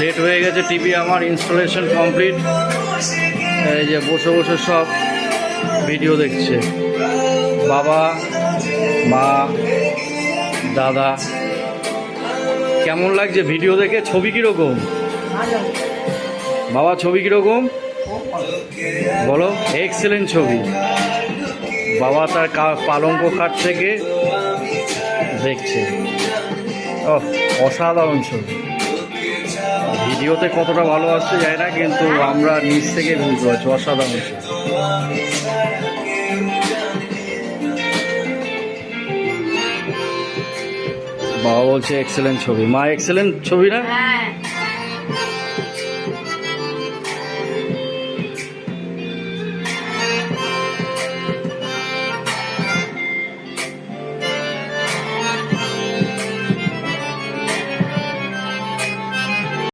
Set হয়ে গেছে TV আমার ইনস্টলেশন কমপ্লিট এই যে বসে বসে সব ভিডিও দেখছে। বাবা, মা, দাদা। কেমন লাগছে ভিডিও দেখে? ছবি কীরকম? বাবা, ছবি কীরকম? বলো এক্সেলেন্ট ছবি। বাবা তার পালঙ্ক খাট থেকে দেখছে। অসাধারণ ছবি। ভিডিওতে কতটা ভালো আসছে যায় না, কিন্তু আমরা নিচ থেকে বুঝতে পারছি অসাধারণ বাবা বলছে এক্সেলেন্ট ছবি। মা এক্সেলেন্ট ছবি না? হ্যাঁ।